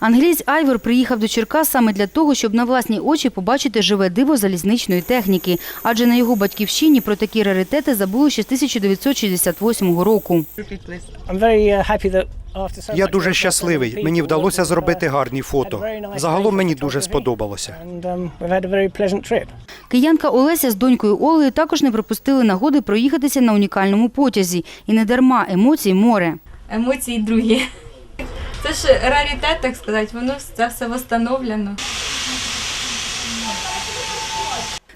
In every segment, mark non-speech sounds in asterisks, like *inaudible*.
Англієць Айвор приїхав до Черкас саме для того, щоб на власні очі побачити живе диво залізничної техніки, адже на його батьківщині про такі раритети забули ще з 1968 року. Я дуже щасливий. Мені вдалося зробити гарні фото. Загалом мені дуже сподобалося. Киянка Олеся з донькою Олею також не пропустили нагоди проїхатися на унікальному потязі. І не дарма емоцій море. емоції другі. Це ж раритет, так сказати, воно це все встановлено.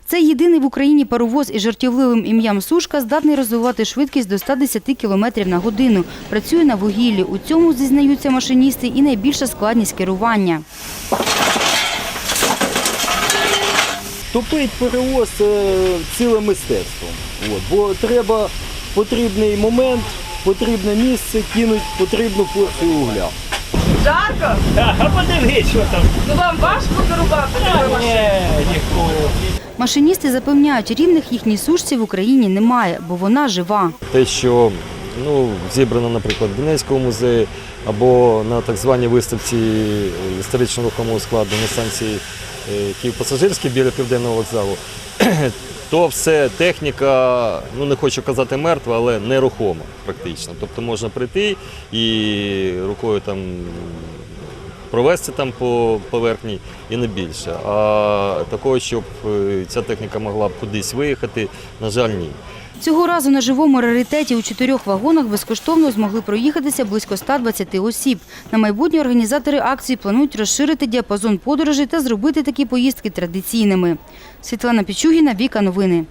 Це єдиний в Україні паровоз із жартівливим ім'ям Сушка здатний розвивати швидкість до 110 км на годину. Працює на вугіллі. У цьому зізнаються машиністи і найбільша складність керування. Топить перевоз це ціле мистецтво. От. Бо треба потрібний момент, потрібне місце, кинуть потрібну порцію угля. Так, а подивись, що там. Ну вам важко керувати? Ні, ніколи. Машиністи запевняють, рівних їхній сушці в Україні немає, бо вона жива. те, що ну, зібрано, наприклад, в Донецькому музеї або на так званій виставці е, історично рухомого складу на станції е, Київ-Пасажирський біля південного вокзалу, *clears throat* то все техніка, ну не хочу казати мертва, але нерухома практично. Тобто можна прийти і рукою там провести там по поверхні і не більше. А такого, щоб е, ця техніка могла кудись виїхати, на жаль, ні. Цього разу на живому раритеті у чотирьох вагонах безкоштовно змогли проїхатися близько 120 осіб. На майбутнє організатори акції планують розширити діапазон подорожей та зробити такі поїздки традиційними. Світлана Пічугіна, Віка Новини.